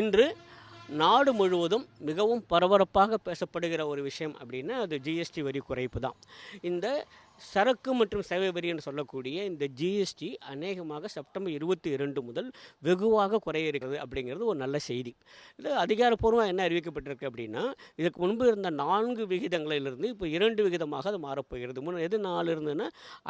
இன்று நாடு முழுவதும் மிகவும் பரபரப்பாக பேசப்படுகிற ஒரு விஷயம் அப்படின்னா அது ஜிஎஸ்டி வரி குறைப்பு தான். இந்த சரக்கு மற்றும் சேவை வரி என்று சொல்லக்கூடிய இந்த ஜிஎஸ்டி அநேகமாக செப்டம்பர் இருபத்தி இரண்டு முதல் வெகுவாக குறைய இருக்கிறது அப்படிங்கிறது ஒரு நல்ல செய்தி. இது அதிகாரப்பூர்வமாக என்ன அறிவிக்கப்பட்டிருக்கு அப்படின்னா இதுக்கு முன்பு இருந்த நான்கு விகிதங்களிலிருந்து இப்போ இரண்டு விகிதமாக அது மாறப்போகிறது. முன் எது நாலு இருந்ததுன்னா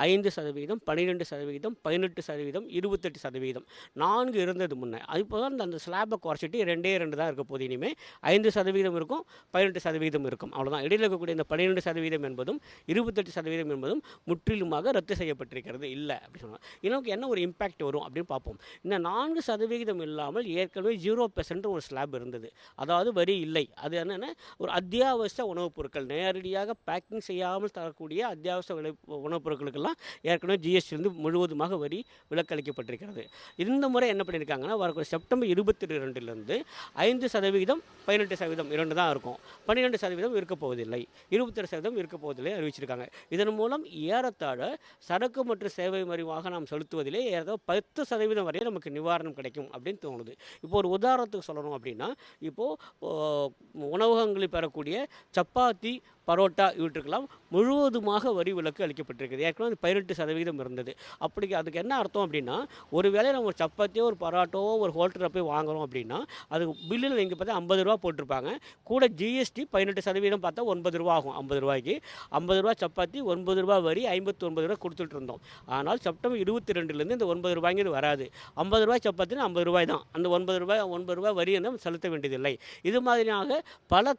ஐந்து சதவீதம் பன்னிரெண்டு சதவீதம் பதினெட்டு சதவீதம் இருபத்தெட்டு சதவீதம். நான்கு இருந்தது முன்னே. இப்போ தான் அந்த ஸ்லாபை குறைச்சிட்டு ரெண்டே ரெண்டு தான் இருக்க போது இனிமேல் ஐந்து சதவீதம் இருக்கும் பதினெட்டு சதவீதம் இருக்கும். அவ்வளோதான் இடையில் இருக்கக்கூடிய இந்த பன்னிரெண்டு சதவீதம் என்பதும் இருபத்தெட்டு சதவீதம் என்பதும் முற்றிலுமாக ரத்து செய்யப்பட்டிருக்கிறது. இல்லை அப்படின்னு சொன்னாங்க எனக்கு என்ன ஒரு இம்பாக்ட் வரும் அப்படின்னு பார்ப்போம். இந்த நான்கு சதவிகிதம் இல்லாமல் ஏற்கனவே ஜீரோ பெர்சன்ட் ஒரு ஸ்லாப் இருந்தது. அதாவது வரி இல்லை. அது என்னென்னா ஒரு அத்தியாவசிய உணவுப் பொருட்கள். நேரடியாக பேக்கிங் செய்யாமல் தரக்கூடிய அத்தியாவசிய விலை உணவுப் பொருட்களுக்கெல்லாம் ஏற்கனவே ஜிஎஸ்டி இருந்து முழுவதுமாக வரி விலக்களிக்கப்பட்டிருக்கிறது. இந்த முறை என்ன பண்ணியிருக்காங்கன்னா வரக்கூடிய செப்டம்பர் இருபத்தி ரெண்டுலேருந்து ஐந்து சதவிகிதம் பதினெட்டு சதவீதம் இரண்டு தான் இருக்கும். பன்னிரெண்டு சதவீதம் இருக்க போவதில்லை இருபத்தெட்டு சதவீதம் இருக்க போவதில்லை அறிவிச்சிருக்காங்க. இதன் மூலம் ஏறத்தாழ சரக்கு மற்றும் சேவை வரிவாக நாம் செலுத்துவதிலே ஏறத்தாழ பத்து சதவீதம் வரை நமக்கு நிவாரணம் கிடைக்கும் அப்படின்னு தோணுது. இப்போ ஒரு உதாரணத்துக்கு சொல்லணும் அப்படின்னா இப்போது உணவகங்களில் பெறக்கூடிய சப்பாத்தி பரோட்டா இவற்றுக்கெல்லாம் முழுவதுமாக வரி விலக்கு அளிக்கப்பட்டிருக்குது. ஏற்கனவே பதினெட்டு சதவீதம் இருந்தது. அப்படி அதுக்கு என்ன அர்த்தம் அப்படின்னா ஒரு வேளை நம்ம ஒரு சப்பாத்தியோ ஒரு பரோட்டாவோ ஒரு ஹோட்டலில் போய் வாங்குறோம் அப்படின்னா அது பில்லில் நீங்கள் பார்த்தா ஐம்பது ரூபா போட்டிருப்பாங்க. கூட ஜிஎஸ்டி பதினெட்டு சதவீதம் பார்த்தா ஒன்பது ரூபா ஆகும். ஐம்பது ரூபாய்க்கு. ஐம்பது ரூபா சப்பாத்தி ஒன்பது ரூபா வரி ஐம்பத்தி ஒன்பது ரூபா கொடுத்துட்டு இருந்தோம் ஆனால் செப்டம்பர் இருபத்தி ரெண்டுலேருந்து இந்த ஒன்பது ரூபாய்ங்கிறது வராது. ஐம்பது ரூபாய் சப்பாத்தினா ஐம்பது ரூபாய் தான். அந்த ஒன்பது ரூபாய் ஒன்பது ரூபாய் வரி என்ன செலுத்த வேண்டியதில்லை. இது மாதிரியாக பல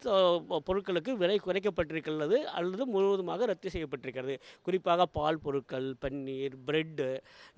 பொருட்களுக்கு விலை குறைக்கப்பட்டிருக்கிறது அல்லது முழுவதுமாக ரத்து செய்யப்பட்டிருக்கிறது. குறிப்பாக பால் பொருட்கள் பன்னீர் பிரெட்டு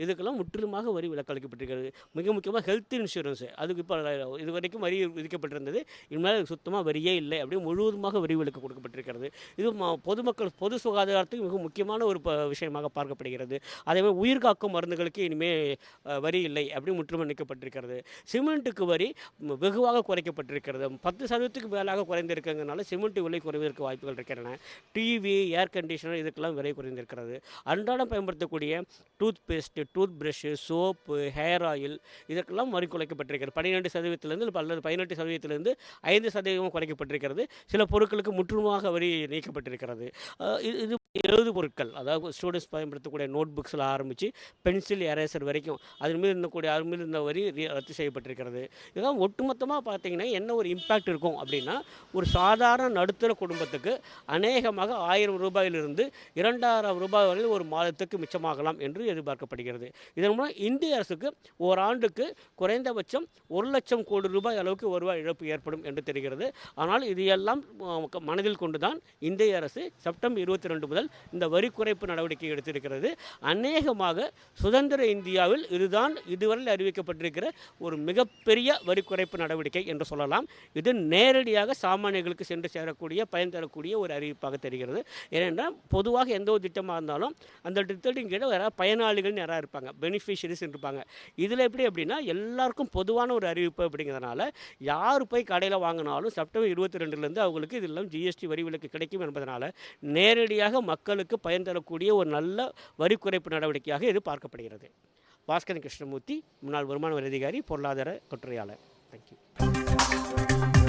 இதுக்கெல்லாம் முற்றிலுமாக வரி விலக்கு அளிக்கப்பட்டிருக்கிறது மிக முக்கியமாக ஹெல்த் இன்சூரன்ஸ். அதுக்கு இப்போ இது வரைக்கும் வரி விதிக்கப்பட்டிருந்தது. இனிமேல் சுத்தமாக வரியே இல்லை அப்படியே முழுவதுமாக வரி விலக்கு கொடுக்கப்பட்டிருக்கிறது. இது பொதுமக்கள் பொது சுகாதாரத்துக்கு மிக முக்கியமாக முக்கியமான ஒரு ப- விஷயமாக பார்க்கப்படுகிறது. அதேமாதிரி உயிர் காக்கும் மருந்துகளுக்கு இனிமேல் வரி இல்லை அப்படி முற்றுமை நிற்கப்பட்டிருக்கிறது சிமெண்ட்டுக்கு வரி வெகுவாக குறைக்கப்பட்டிருக்கிறது. பத்து சதவீதத்துக்கு மேலாக குறைந்திருக்கிறதுனால சிமெண்ட் விலை குறைவதற்கு வாய்ப்புகள் இருக்கின்றன டிவி ஏர் கண்டிஷனர் இதுக்கெல்லாம் விலை குறைந்திருக்கிறது. அன்றாடம் பயன்படுத்தக்கூடிய toothpaste toothbrush soap hair oil இதற்கெல்லாம் வரி குறைக்கப்பட்டிருக்கிறது. பன்னிரெண்டு சதவீதத்திலேருந்து அல்லது பதினெட்டு சதவீதத்திலேருந்து ஐந்து சதவீதம் குறைக்கப்பட்டிருக்கிறது. சில பொருட்களுக்கு முற்றுமாக வரி நீக்கப்பட்டிருக்கிறது. இது இது எழுது பொருட்கள் அதாவது ஸ்டூடெண்ட்ஸ் பயன்படுத்தக்கூடிய நோட் புக்ஸில் ஆரம்பித்து பென்சில் எரேசர் வரைக்கும் அது மீது இருந்தக்கூடிய அது மீது இருந்த வரி ரத்து செய்யப்பட்டிருக்கிறது. இதெல்லாம் ஒட்டுமொத்தமாக பார்த்தீங்கன்னா என்ன ஒரு இம்பேக்ட் இருக்கும் அப்படின்னா ஒரு சாதாரண நடுத்தர குடும்பத்துக்கு அநேகமாக ஆயிரம் ரூபாயிலிருந்து இரண்டாயிரம் ரூபாய் வரை ஒரு மாதத்துக்கு மிச்சமாகலாம் என்று எதிர்பார்க்கப்படுகிறது. இதன் மூலம் இந்திய அரசுக்கு ஓராண்டுக்கு குறைந்தபட்சம் ஒரு லட்சம் கோடி ரூபாய் அளவுக்கு வருவாய் இழப்பு ஏற்படும் என்று தெரிகிறது. ஆனால் இது எல்லாம் மனதில் கொண்டுதான் இந்திய அரசு செப்டம்பர் இருபத்தி ரெண்டு முதல் இந்த வரி வரி குறைப்பு நடவடிக்கை எடுத்திருக்கிறது. அநேகமாக சுதந்திர இந்தியாவில் இதுதான் இதுவரையில் அறிவிக்கப்பட்டிருக்கிற ஒரு மிகப்பெரிய வரி குறைப்பு நடவடிக்கை என்று சொல்லலாம். இது நேரடியாக சாமானியர்களுக்கு சென்று சேரக்கூடிய பயன் தரக்கூடிய ஒரு அறிவிப்பாக தெரிகிறது. ஏனென்றால் பொதுவாக எந்த ஒரு திட்டமாக இருந்தாலும் அந்த திட்டத்தின் கீழே யாராவது பயனாளிகள்னு யாராவது இருப்பாங்க பெனிஃபிஷரிஸ் இருப்பாங்க. இதில் எப்படி அப்படின்னா எல்லாருக்கும் பொதுவான ஒரு அறிவிப்பு அப்படிங்கிறதுனால யார் போய் கடையில் வாங்கினாலும் செப்டம்பர் இருபத்தி ரெண்டுலேருந்து அவங்களுக்கு இதெல்லாம் ஜிஎஸ்டி வரி விலக்கு கிடைக்கும் என்பதனால் நேரடியாக மக்களுக்கு பயன் தரக்கூடிய ஒரு நல்ல வரி குறைப்பு நடவடிக்கையாக இது பார்க்கப்படுகிறது பாஸ்கரன் கிருஷ்ணமூர்த்தி முன்னாள் வருமான வரி அதிகாரி பொருளாதார கட்டுரையாளர். தேங்க்யூ